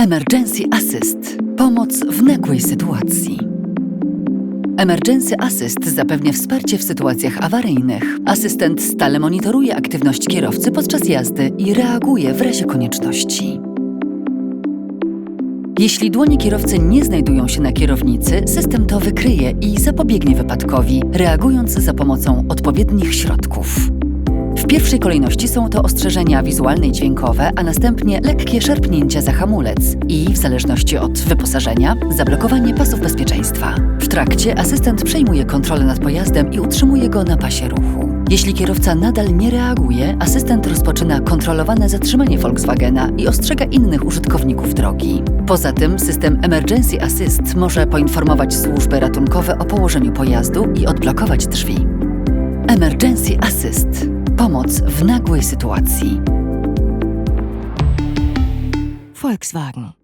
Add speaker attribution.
Speaker 1: Emergency Assist. Pomoc w nagłej sytuacji. Emergency Assist zapewnia wsparcie w sytuacjach awaryjnych. Asystent stale monitoruje aktywność kierowcy podczas jazdy i reaguje w razie konieczności. Jeśli dłonie kierowcy nie znajdują się na kierownicy, system to wykryje i zapobiegnie wypadkowi, reagując za pomocą odpowiednich środków. Pierwszej kolejności są to ostrzeżenia wizualne i dźwiękowe, a następnie lekkie szarpnięcia za hamulec i, w zależności od wyposażenia, zablokowanie pasów bezpieczeństwa. W trakcie asystent przejmuje kontrolę nad pojazdem i utrzymuje go na pasie ruchu. Jeśli kierowca nadal nie reaguje, asystent rozpoczyna kontrolowane zatrzymanie Volkswagena i ostrzega innych użytkowników drogi. Poza tym system Emergency Assist może poinformować służby ratunkowe o położeniu pojazdu i odblokować drzwi. Emergency Assist. Pomoc w nagłej sytuacji.
Speaker 2: Volkswagen.